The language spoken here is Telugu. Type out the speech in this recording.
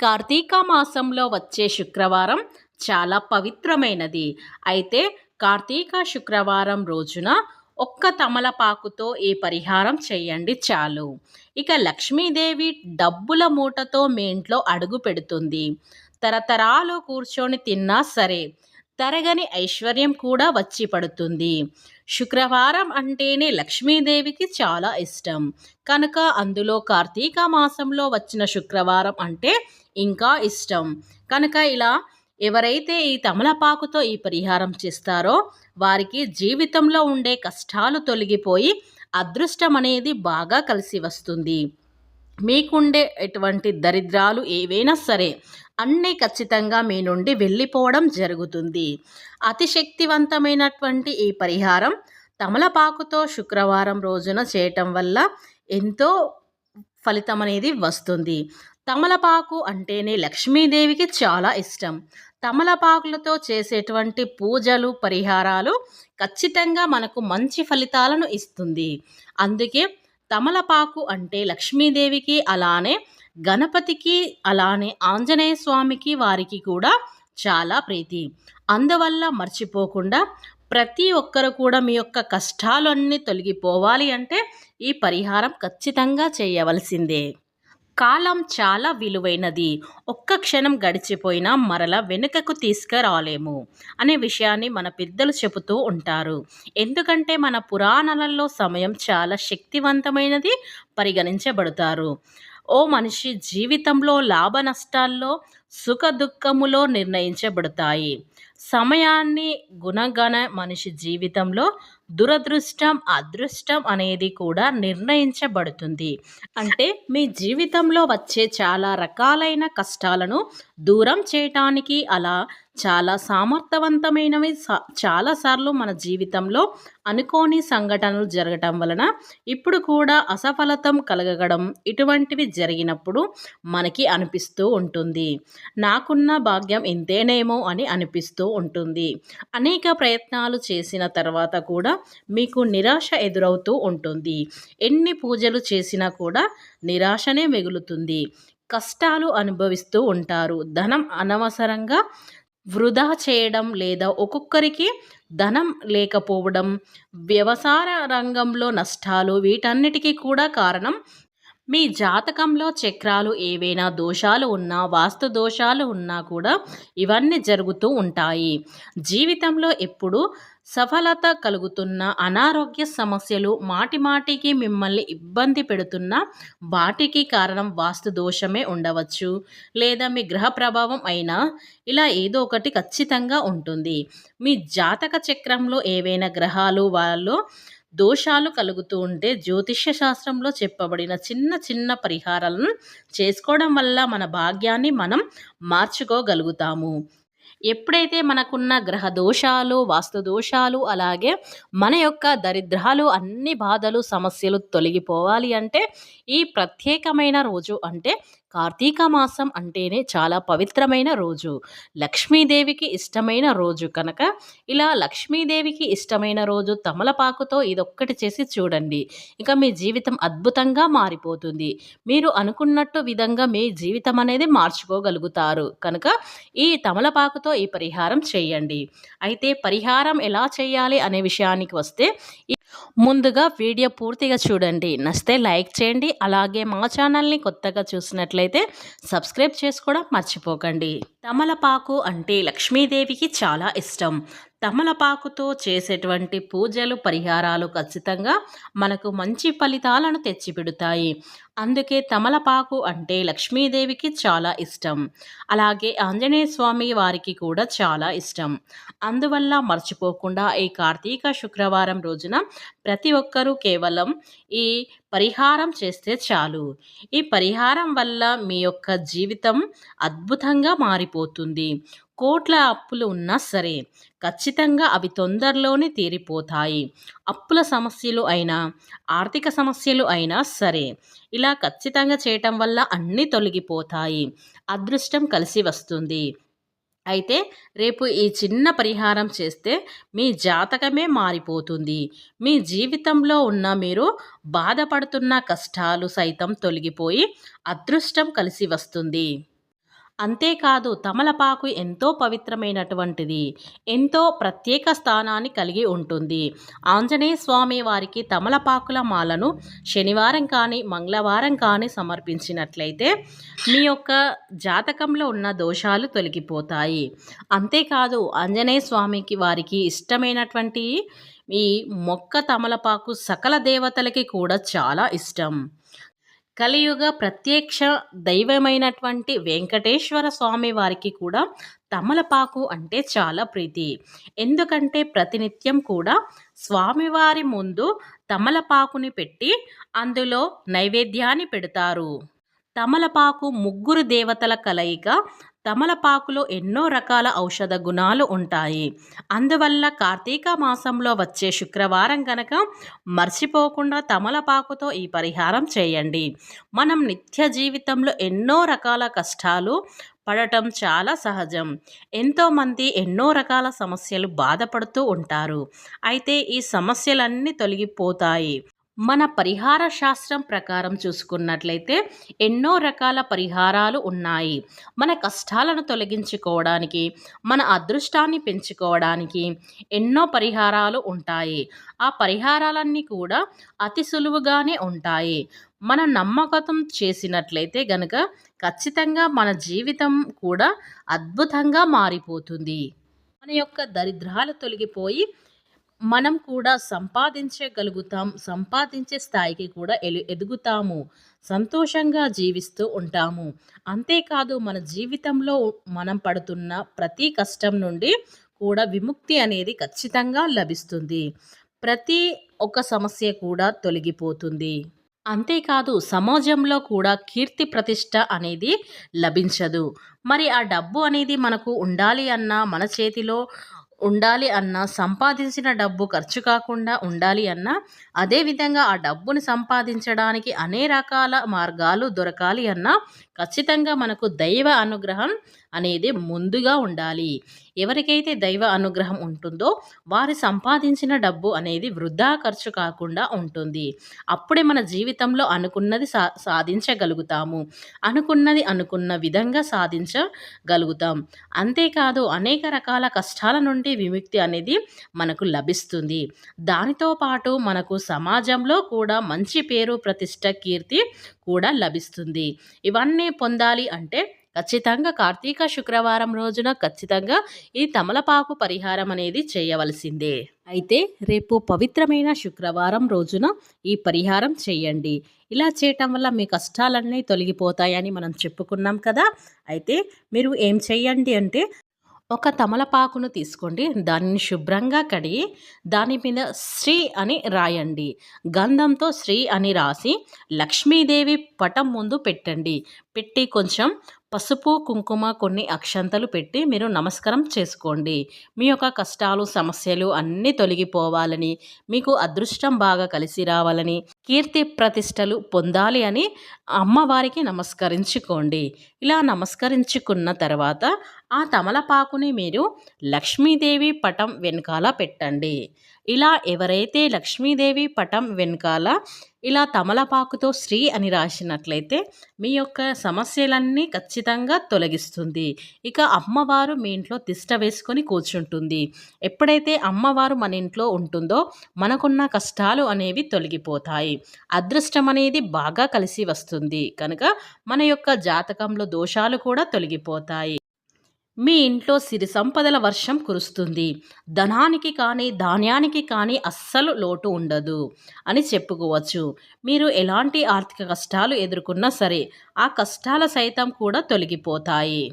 కార్తీక మాసంలో వచ్చే శుక్రవారం చాలా పవిత్రమైనది. అయితే కార్తీక శుక్రవారం రోజున ఒక్క తమలపాకుతో ఈ పరిహారం చేయండి చాలు. ఇక లక్ష్మీదేవి డబ్బుల మూటతో మీ ఇంట్లో అడుగు పెడుతుంది. తరతరాలు కూర్చొని తిన్నా సరే తరగని ఐశ్వర్యం కూడా వచ్చి పడుతుంది. శుక్రవారం అంటేనే లక్ష్మీదేవికి చాలా ఇష్టం. కనుక అందులో కార్తీక మాసంలో వచ్చిన శుక్రవారం అంటే ఇంకా ఇష్టం. కనుక ఇలా ఎవరైతే ఈ తమలపాకుతో ఈ పరిహారం చేస్తారో వారికి జీవితంలో ఉండే కష్టాలు తొలగిపోయి అదృష్టం అనేది బాగా కలిసి వస్తుంది. మీకుండే ఎటువంటి దరిద్రాలు ఏవైనా సరే అన్నీ ఖచ్చితంగా మీ నుండి వెళ్ళిపోవడం జరుగుతుంది. అతి శక్తివంతమైనటువంటి ఈ పరిహారం తమలపాకుతో శుక్రవారం రోజున చేయటం వల్ల ఎంతో ఫలితం అనేది వస్తుంది. తమలపాకు అంటేనే లక్ష్మీదేవికి చాలా ఇష్టం. తమలపాకులతో చేసేటువంటి పూజలు పరిహారాలు ఖచ్చితంగా మనకు మంచి ఫలితాలను ఇస్తుంది. అందుకే తమలపాకు అంటే లక్ష్మీదేవికి అలానే గణపతికి అలానే ఆంజనేయ స్వామికి వారికి కూడా చాలా ప్రీతి. అందువల్ల మర్చిపోకుండా ప్రతి ఒక్కరు కూడా మీ యొక్క కష్టాలన్నీ తొలగిపోవాలి అంటే ఈ పరిహారం ఖచ్చితంగా చేయవలసిందే. కాలం చాలా విలువైనది. ఒక్క క్షణం గడిచిపోయినా మరల వెనుకకు తీసుకురాలేము అనే విషయాన్ని మన పెద్దలు చెబుతూ ఉంటారు. ఎందుకంటే మన పురాణాలలో సమయం చాలా శక్తివంతమైనది పరిగణించబడతారు. ఓ మనిషి జీవితంలో లాభ నష్టాల్లో సుఖ దుఃఖములో నిర్ణయించబడతాయి. సమయాన్ని గుణగణ మనిషి జీవితంలో దురదృష్టం అదృష్టం అనేది కూడా నిర్ణయించబడుతుంది. అంటే మీ జీవితంలో వచ్చే చాలా రకాలైన కష్టాలను దూరం చేయటానికి అలా చాలా సామర్థవంతమైనవి చాలాసార్లు మన జీవితంలో అనుకోని సంఘటనలు జరగటం వలన ఇప్పుడు కూడా అసఫలతం కలగడం ఇటువంటివి జరిగినప్పుడు మనకి అనిపిస్తూ ఉంటుంది. నాకున్న భాగ్యం ఇంతేనేమో అని అనిపిస్తూ ఉంటుంది. అనేక ప్రయత్నాలు చేసిన తర్వాత కూడా మీకు నిరాశ ఎదురవుతూ ఉంటుంది. ఎన్ని పూజలు చేసినా కూడా నిరాశనే మిగులుతుంది. కష్టాలు అనుభవిస్తూ ఉంటారు. ధనం అనవసరంగా వృధా చేయడం లేదా ఒక్కొక్కరికి ధనం లేకపోవడం వ్యవసాయ రంగంలో నష్టాలు వీటన్నిటికీ కూడా కారణం మీ జాతకంలో చక్రాలు ఏవైనా దోషాలు ఉన్నా వాస్తు దోషాలు ఉన్నా కూడా ఇవన్నీ జరుగుతూ ఉంటాయి. జీవితంలో ఎప్పుడు సఫలత కలుగుతున్న అనారోగ్య సమస్యలు మాటి మాటికి మిమ్మల్ని ఇబ్బంది పెడుతున్న వాటికి కారణం వాస్తు దోషమే ఉండవచ్చు. లేదా మీ గ్రహ ప్రభావం అయినా ఇలా ఏదో ఒకటి ఖచ్చితంగా ఉంటుంది. మీ జాతక చక్రంలో ఏవైనా గ్రహాలు వాళ్ళు దోషాలు కలుగుతూ ఉంటే జ్యోతిష్య శాస్త్రంలో చెప్పబడిన చిన్న చిన్న పరిహారాలను చేసుకోవడం వల్ల మన భాగ్యాన్ని మనం మార్చుకోగలుగుతాము. ఎప్పుడైతే మనకున్న గ్రహ దోషాలు వాస్తు దోషాలు అలాగే మన యొక్క దరిద్రాలు అన్ని బాధలు సమస్యలు తొలగిపోవాలి అంటే ఈ ప్రత్యేకమైన రోజు అంటే కార్తీక మాసం అంటేనే చాలా పవిత్రమైన రోజు. లక్ష్మీదేవికి ఇష్టమైన రోజు కనుక ఇలా లక్ష్మీదేవికి ఇష్టమైన రోజు తమలపాకుతో ఇదొక్కటి చేసి చూడండి. ఇక మీ జీవితం అద్భుతంగా మారిపోతుంది. మీరు అనుకున్నట్టు విధంగా మీ జీవితం అనేది మార్చుకోగలుగుతారు. కనుక ఈ తమలపాకుతో ఈ పరిహారం చేయండి. అయితే పరిహారం ఎలా చేయాలి అనే విషయానికి వస్తే ముందుగా వీడియో పూర్తిగా చూడండి. నస్తే లైక్ చేయండి. అలాగే మా ఛానల్ని కొత్తగా చూసినట్లయితే సబ్స్క్రైబ్ చేసుకోవడం మర్చిపోకండి. తమలపాకు అంటే లక్ష్మీదేవికి చాలా ఇష్టం. తమలపాకుతో చేసేటువంటి పూజలు పరిహారాలు ఖచ్చితంగా మనకు మంచి ఫలితాలను తెచ్చిపెడతాయి. అందుకే తమలపాకు అంటే లక్ష్మీదేవికి చాలా ఇష్టం. అలాగే ఆంజనేయ స్వామి వారికి కూడా చాలా ఇష్టం. అందువల్ల మర్చిపోకుండా ఈ కార్తీక శుక్రవారం రోజున ప్రతి ఒక్కరూ కేవలం ఈ పరిహారం చేస్తే చాలు. ఈ పరిహారం వల్ల మీ యొక్క జీవితం అద్భుతంగా మారిపోతుంది. కోట్ల అప్పులు ఉన్నా సరే ఖచ్చితంగా అవి తొందరలోనే తీరిపోతాయి. అప్పుల సమస్యలు అయినా ఆర్థిక సమస్యలు అయినా సరే ఇలా ఖచ్చితంగా చేయటం వల్ల అన్నీ తొలగిపోతాయి. అదృష్టం కలిసి వస్తుంది. అయితే రేపు ఈ చిన్న పరిహారం చేస్తే మీ జాతకమే మారిపోతుంది. మీ జీవితంలో ఉన్న మీరు బాధపడుతున్న కష్టాలు సైతం తొలగిపోయి అదృష్టం కలిసి వస్తుంది. అంతేకాదు తమలపాకు ఎంతో పవిత్రమైనటువంటిది ఎంతో ప్రత్యేక స్థానాన్ని కలిగి ఉంటుంది. ఆంజనేయ స్వామి వారికి తమలపాకుల మాలను శనివారం కానీ మంగళవారం కానీ సమర్పించినట్లయితే మీ యొక్క జాతకంలో ఉన్న దోషాలు తొలగిపోతాయి. అంతేకాదు ఆంజనేయ స్వామికి వారికి ఇష్టమైనటువంటి ఈ మొక్క తమలపాకు సకల దేవతలకి కూడా చాలా ఇష్టం. కలియుగ ప్రత్యక్ష దైవమైనటువంటి వెంకటేశ్వర స్వామి వారికి కూడా తమలపాకు అంటే చాలా ప్రీతి. ఎందుకంటే ప్రతినిత్యం కూడా స్వామివారి ముందు తమలపాకుని పెట్టి అందులో నైవేద్యాన్ని పెడతారు. తమలపాకు ముగ్గురు దేవతల కలయిక తమలపాకులో ఎన్నో రకాల ఔషధ గుణాలు ఉంటాయి. అందువల్ల కార్తీక మాసంలో వచ్చే శుక్రవారం కనుక మర్చిపోకుండా తమలపాకుతో ఈ పరిహారం చేయండి. మనం నిత్య జీవితంలో ఎన్నో రకాల కష్టాలు పడటం చాలా సహజం. ఎంతోమంది ఎన్నో రకాల సమస్యలు బాధపడుతూ ఉంటారు. అయితే ఈ సమస్యలన్నీ తొలగిపోతాయి. మన పరిహార శాస్త్రం ప్రకారం చూసుకున్నట్లయితే ఎన్నో రకాల పరిహారాలు ఉన్నాయి. మన కష్టాలను తొలగించుకోవడానికి మన అదృష్టాన్ని పెంచుకోవడానికి ఎన్నో పరిహారాలు ఉంటాయి. ఆ పరిహారాలన్నీ కూడా అతి సులువుగానే ఉంటాయి. మన నమ్మకం చేసినట్లయితే గనక ఖచ్చితంగా మన జీవితం కూడా అద్భుతంగా మారిపోతుంది. మన యొక్క దరిద్రాలు తొలగిపోయి మనం కూడా సంపాదించగలుగుతాం సంపాదించే స్థాయికి కూడా ఎలు ఎదుగుతాము సంతోషంగా జీవిస్తూ ఉంటాము. అంతేకాదు మన జీవితంలో మనం పడుతున్న ప్రతి కష్టం నుండి కూడా విముక్తి అనేది ఖచ్చితంగా లభిస్తుంది. ప్రతి ఒక్క సమస్య కూడా తొలగిపోతుంది. అంతేకాదు సమాజంలో కూడా కీర్తి ప్రతిష్ట అనేది లభించదు. మరి ఆ డబ్బు అనేది మనకు ఉండాలి అన్న మన చేతిలో ఉండాలి అన్నా సంపాదించిన డబ్బు ఖర్చు కాకుండా ఉండాలి అన్నా అదేవిధంగా ఆ డబ్బుని సంపాదించడానికి అనే రకాల మార్గాలు దొరకాలి అన్నా ఖచ్చితంగా మనకు దైవ అనుగ్రహం అనేది ముందుగా ఉండాలి. ఎవరికైతే దైవ అనుగ్రహం ఉంటుందో వారి సంపాదించిన డబ్బు అనేది వృధా ఖర్చు కాకుండా ఉంటుంది. అప్పుడే మన జీవితంలో అనుకున్నది సా సాధించగలుగుతాము. అనుకున్నది అనుకున్న విధంగా సాధించగలుగుతాం. అంతేకాదు అనేక రకాల కష్టాల నుండి నుండి విముక్తి అనేది మనకు లభిస్తుంది. దానితో పాటు మనకు సమాజంలో కూడా మంచి పేరు ప్రతిష్ట కీర్తి కూడా లభిస్తుంది. ఇవన్నీ పొందాలి అంటే ఖచ్చితంగా కార్తీక శుక్రవారం రోజున ఖచ్చితంగా ఈ తమలపాకు పరిహారం అనేది చేయవలసిందే. అయితే రేపు పవిత్రమైన శుక్రవారం రోజున ఈ పరిహారం చేయండి. ఇలా చేయటం వల్ల మీ కష్టాలన్నీ తొలగిపోతాయని మనం చెప్పుకున్నాం కదా. అయితే మీరు ఏం చేయండి అంటే ఒక తమలపాకును తీసుకోండి. దానిని శుభ్రంగా కడిగి దాని మీద శ్రీ అని రాయండి. గంధంతో శ్రీ అని రాసి లక్ష్మీదేవి పటం ముందు పెట్టండి. పెట్టి కొంచెం పసుపు కుంకుమ కొన్ని అక్షంతలు పెట్టి మీరు నమస్కారం చేసుకోండి. మీ యొక్క కష్టాలు సమస్యలు అన్నీ తొలగిపోవాలని మీకు అదృష్టం బాగా కలిసి రావాలని కీర్తి ప్రతిష్టలు పొందాలి అని అమ్మవారికి నమస్కరించుకోండి. ఇలా నమస్కరించుకున్న తర్వాత ఆ తమలపాకుని మీరు లక్ష్మీదేవి పటం వెనకాల పెట్టండి. ఇలా ఎవరైతే లక్ష్మీదేవి పటం వెనకాల ఇలా తమలపాకుతో శ్రీ అని రాసినట్లయితే మీ యొక్క సమస్యలన్నీ ఖచ్చితంగా తొలగిస్తుంది. ఇక అమ్మవారు మీ ఇంట్లో తిష్ట వేసుకొని కూర్చుంటుంది. ఎప్పుడైతే అమ్మవారు మన ఇంట్లో ఉంటుందో మనకున్న కష్టాలు అనేవి తొలగిపోతాయి. అదృష్టం అనేది బాగా కలిసి వస్తుంది. కనుక మన యొక్క జాతకంలో దోషాలు కూడా తొలగిపోతాయి. మీ ఇంట్లో సిరి సంపదల వర్షం కురుస్తుంది. ధనానికి కానీ ధాన్యానికి కానీ అస్సలు లోటు ఉండదు అని చెప్పుకోవచ్చు. మీరు ఎలాంటి ఆర్థిక కష్టాలు ఎదుర్కొన్నా సరే ఆ కష్టాల సైతం కూడా తొలగిపోతాయి.